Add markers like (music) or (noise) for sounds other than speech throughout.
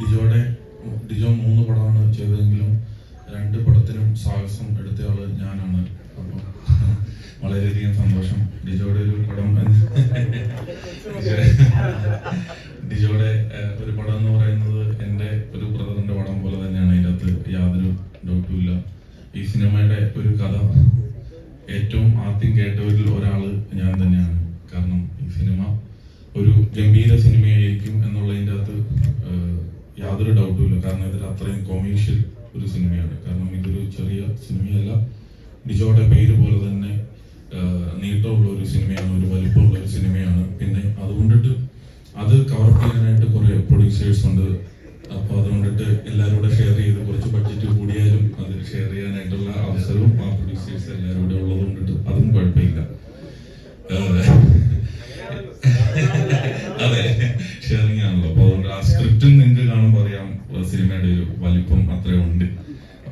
ഡിജോയുടെ ഡിജോ മൂന്ന് പടമാണ് ചെയ്തതെങ്കിലും രണ്ട് പടത്തിനും സാഹസം എടുത്തയാൾ ഞാനാണ്. അപ്പം വളരെയധികം സന്തോഷം. ഡിജോയുടെ ഒരു പടം ഡിജോയുടെ ഒരു പടം എന്ന് പറയുന്നത് എന്റെ ഒരു ബ്രദറിന്റെ പടം പോലെ തന്നെയാണ്. അതിനകത്ത് യാതൊരു ഡൗട്ടും ഇല്ല. ഈ സിനിമയുടെ ഒരു കഥ ഏറ്റവും ആദ്യം കേട്ടവരിൽ ഒരാൾ ഞാൻ തന്നെയാണ്. കാരണം ഈ സിനിമ ഒരു ഗംഭീര ഏഹ്, യാതൊരു ഡൗട്ടും ഇല്ല. കാരണം ഇതൊരു അത്രയും കൊമേഴ്ഷ്യൽ ഒരു സിനിമയാണ്. കാരണം ഇതൊരു ചെറിയ സിനിമയല്ല. ഡിജോയുടെ പേര് പോലെ തന്നെ നീട്ടമുള്ള ഒരു സിനിമയാണ് ഒരു വലിപ്പമുള്ള ഒരു സിനിമയാണ്. പിന്നെ അതുകൊണ്ടിട്ട് അത് കവർ ചെയ്യാനായിട്ട് കുറെ പ്രൊഡ്യൂസേഴ്സ് ഉണ്ട്. അപ്പോൾ അതുകൊണ്ടിട്ട് എല്ലാവരും കൂടെ ഷെയർ ചെയ്ത് കുറച്ച് ബഡ്ജറ്റ് കൂടിയാലും അത് ഷെയർ ചെയ്യാനായിട്ടുള്ള അവസരവും ആ പ്രൊഡ്യൂസേഴ്സ് എല്ലാവരും കൂടെ ഉള്ളത് കൊണ്ടിട്ട് അതും കുഴപ്പമില്ല ഏഹ്, അതെ ഷെയറിംഗ് ആണല്ലോ അപ്പൊ അതുകൊണ്ട് ആ സ്ക്രിപ്റ്റും നിങ്ങൾക്ക് കാണുമ്പോൾ അറിയാം ഏഹ് സിനിമയുടെ ഒരു വലിപ്പം അത്രയും ഉണ്ട്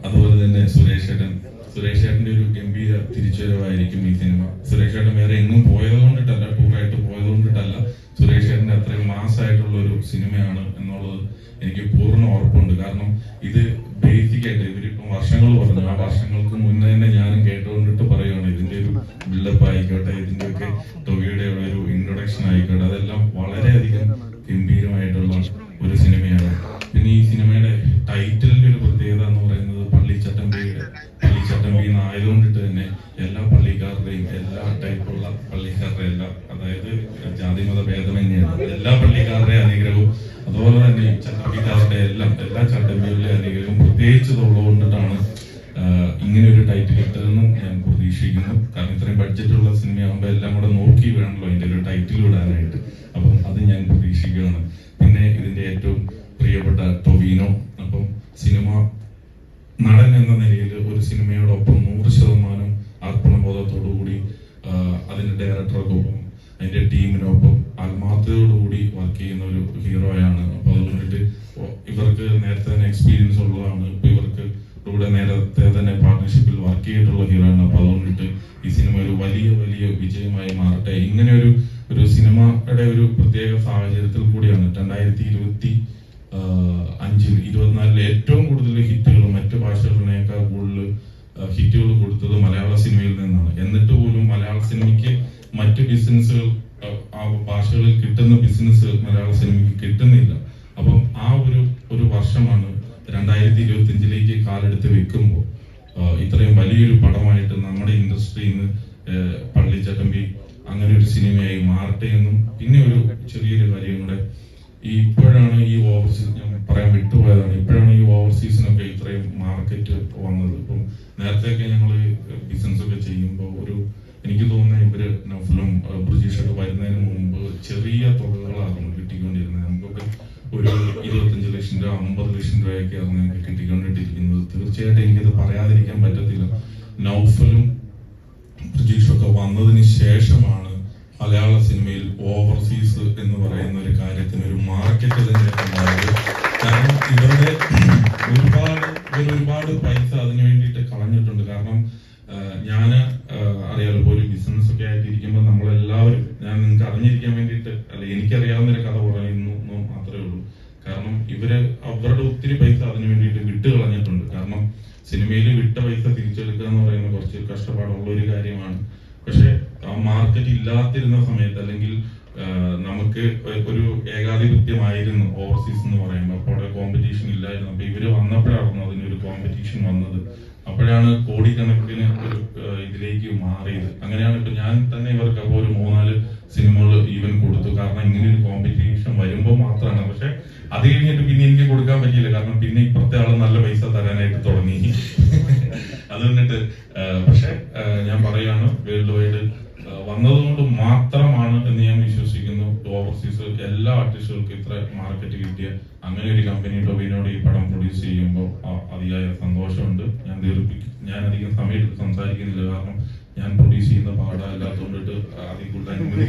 അതുപോലെ തന്നെ സുരേഷ് ഏട്ടൻ സുരേഷ് ചേട്ടന്റെ ഒരു ഗംഭീര തിരിച്ചുവരവായിരിക്കും ഈ സിനിമ. സുരേഷ് ചേട്ടൻ വേറെ എങ്ങും പോയത് കൊണ്ടിട്ടല്ല ടൂറായിട്ട് പോയത് കൊണ്ടിട്ടല്ല. സുരേഷ് ചേട്ടന്റെ അത്രയും മാസമായിട്ടുള്ള ഒരു സിനിമയാണ് എന്നുള്ളത് എനിക്ക് പൂർണ ഉറപ്പുണ്ട്. കാരണം ഇത് ബേസിക് ആയിട്ട് ഇവരിപ്പം വർഷങ്ങൾ പറഞ്ഞു. ആ വർഷങ്ങൾക്ക് പള്ളിക്കാരുടെയും എല്ലാ ടൈപ്പുള്ള പള്ളിക്കാരുടെ എല്ലാം അതായത് ജാതിമത ഭേദമന്യാണ് എല്ലാ പള്ളിക്കാരുടെയും അനുഗ്രഹവും അതുപോലെ തന്നെ ചട്ടപ്പിക്കാരുടെ എല്ലാം എല്ലാ ചട്ടമ്പികളുടെ അനുഗ്രഹവും പ്രത്യേകിച്ച് ഉള്ളതുകൊണ്ടിട്ടാണ് ആഹ് ഇങ്ങനെ ഒരു ടൈറ്റിൽ ഇട്ടതെന്നും ഞാൻ പ്രതീക്ഷിക്കുന്നു. കാരണം ഇത്രയും ബഡ്ജറ്റുള്ള സിനിമയാകുമ്പോൾ എല്ലാം കൂടെ നോക്കി വേണമല്ലോ അതിന്റെ ഒരു ടൈറ്റിൽ വിടാനായിട്ട് അപ്പം അത് ഞാൻ പ്രതീക്ഷിക്കുകയാണ്. പിന്നെ ഇതിന്റെ ഏറ്റവും പ്രിയപ്പെട്ട ടൊവീനോ. അപ്പം സിനിമ നടൻ എന്ന നിലയിൽ ഒരു സിനിമയോടൊപ്പം നൂറ് ശതമാനം അർപ്പണബോധത്തോടുകൂടി അതിന്റെ ഡയറക്ടർക്കൊപ്പം അതിന്റെ ടീമിനൊപ്പം ആത്മാർത്ഥതയോടുകൂടി വർക്ക് ചെയ്യുന്ന ഒരു ഹീറോയാണ് അപ്പോൾ അതുകൊണ്ടിട്ട് ഇവർക്ക് നേരത്തെ തന്നെ എക്സ്പീരിയൻസ് ഉള്ളതാണ്. ഇപ്പൊ ഇവർക്ക് കൂടെ നേരത്തെ തന്നെ പാർട്ട്ണർഷിപ്പിൽ വർക്ക് ചെയ്തിട്ടുള്ള ഹീറോയാണ് അപ്പോൾ അതുകൊണ്ടിട്ട് ഈ സിനിമ ഒരു വലിയ വലിയ വിജയമായി മാറട്ടെ. ഇങ്ങനെ ഒരു ഒരു സിനിമയുടെ ഒരു പ്രത്യേക സാഹചര്യത്തിൽ കൂടിയാണ് രണ്ടായിരത്തി ഇരുപത്തി അഞ്ചിൽ ഇരുപത്തിനാലിൽ ഏറ്റവും കൂടുതൽ ഹിറ്റുകൾ മറ്റു ഭാഷകളിനേക്കാൾ കൂടുതൽ ഹിറ്റുകൾ കൊടുത്തത് മലയാള എന്നിട്ട് പോലും മലയാള സിനിമയ്ക്ക് മറ്റു ബിസിനസ്സുകൾ ഭാഷകളിൽ കിട്ടുന്ന ബിസിനസ് മലയാള സിനിമയ്ക്ക് കിട്ടുന്നില്ല. അപ്പം ആ ഒരു ഒരു വർഷമാണ് രണ്ടായിരത്തി ഇരുപത്തി അഞ്ചിലേക്ക് കാലെടുത്ത് വെക്കുമ്പോൾ ഇത്രയും വലിയൊരു പടമായിട്ട് നമ്മുടെ ഇൻഡസ്ട്രിയിൽ നിന്ന് പള്ളിച്ചട്ടമ്പി അങ്ങനെ ഒരു സിനിമയായി മാറട്ടെ എന്നും പിന്നെ ഒരു ചെറിയൊരു കാര്യം കൂടെ ഇപ്പോഴാണ് ഈ ഓവർസീസ് ഞാൻ പറയാൻ വിട്ടുപോയതാണ്. ഇപ്പോഴാണ് ഈ ഓവർസീസിനൊക്കെ ഇത്രയും മാർക്കറ്റ് വന്നത് ഇപ്പം നേരത്തെയൊക്കെ ഞങ്ങൾ ബിസിനസ് ഒക്കെ ചെയ്യുമ്പോൾ ഒരു എനിക്ക് തോന്നുന്നത് ഇവർ നഫലും ബ്രിജീഷൊക്കെ വരുന്നതിന് മുമ്പ് ചെറിയ തുകകളായിരുന്നു കിട്ടിക്കൊണ്ടിരുന്നത്. നമുക്കൊക്കെ ഒരു ഇരുപത്തഞ്ച് ലക്ഷം രൂപ അമ്പത് ലക്ഷം രൂപയൊക്കെ ആയിരുന്നു ഞങ്ങൾക്ക് കിട്ടിക്കൊണ്ടിട്ടിരിക്കുന്നത് തീർച്ചയായിട്ടും എനിക്കത് പറയാതിരിക്കാൻ പറ്റത്തില്ല. നൗഫലും ബ്രിജീഷൊക്കെ വന്നതിന് ശേഷമാണ് മലയാള സിനിമയിൽ ഓവർസീസ് എന്ന് പറയുന്ന ഒരു കാര്യത്തിന് ഒരു മാർക്കറ്റ് തന്നെ ഉണ്ടായത് കാരണം ഇവരുടെ ഒരുപാട് ഒരുപാട് പൈസ അറിഞ്ഞിരിക്കാൻ വേണ്ടിയിട്ട് അല്ല എനിക്കറിയാവുന്ന ഒരു കഥ പറയുന്നു മാത്രമേ ഉള്ളൂ. കാരണം ഇവർ അവരുടെ ഒത്തിരി പൈസ അതിനു വേണ്ടിയിട്ട് വിട്ട് കളഞ്ഞിട്ടുണ്ട്. കാരണം സിനിമയിൽ വിട്ട പൈസ തിരിച്ചെടുക്കുക എന്ന് പറയുന്നത് കുറച്ച് കഷ്ടപ്പാടുള്ള ഒരു കാര്യമാണ്. പക്ഷെ ആ മാർക്കറ്റ് ഇല്ലാതിരുന്ന സമയത്ത് അല്ലെങ്കിൽ നമുക്ക് ഒരു ഏകാധിപത്യമായിരുന്നു ഓവർസീസ് എന്ന് പറയുമ്പോൾ അപ്പോൾ അവിടെ കോമ്പറ്റീഷൻ ഇല്ലായിരുന്നു. അപ്പൊ ഇവർ വന്നപ്പോഴായിരുന്നു അതിനൊരു കോമ്പറ്റീഷൻ വന്നത്. അപ്പോഴാണ് കോടിക്കണക്കിന് ഒരു ഇതിലേക്ക് മാറിയത്. അങ്ങനെയാണ് ഇപ്പൊ ഞാൻ തന്നെ ഇവർക്ക് അപ്പോൾ ഒരു മൂന്നാൽ സിനിമകൾ ഈവൻ കൊടുത്തു. കാരണം ഇങ്ങനെ ഒരു കോമ്പറ്റീഷൻ വരുമ്പോൾ മാത്രമാണ്. പക്ഷെ അത് കഴിഞ്ഞിട്ട് പിന്നെ എനിക്ക് കൊടുക്കാൻ പറ്റിയില്ല. കാരണം പിന്നെ ഇപ്പുറത്തെ ആൾ നല്ല പൈസ തരാനായിട്ട് തുടങ്ങി. (laughs) അത് എന്നിട്ട് പക്ഷെ വന്നതുകൊണ്ട് മാത്രമാണ് എന്ന് ഞാൻ വിശ്വസിക്കുന്നു. ഓവർസീസ് എല്ലാ ആർട്ടിസ്റ്റുകൾക്കും ഇത്ര മാർക്കറ്റ് കിട്ടിയ അങ്ങനെ ഒരു കമ്പനി ടൊബിനോട് ഈ പടം പ്രൊഡ്യൂസ് ചെയ്യുമ്പോൾ അതിയായ സന്തോഷമുണ്ട്. ഞാൻ ദീർഘിപ്പിക്കും ഞാൻ അധികം സമയം സംസാരിക്കുന്നില്ല. കാരണം ഞാൻ പ്രൊഡ്യൂസ് ചെയ്യുന്ന പാടല്ലാത്തതുകൊണ്ടിട്ട് അതിൽ കൂടുതൽ അനുമതി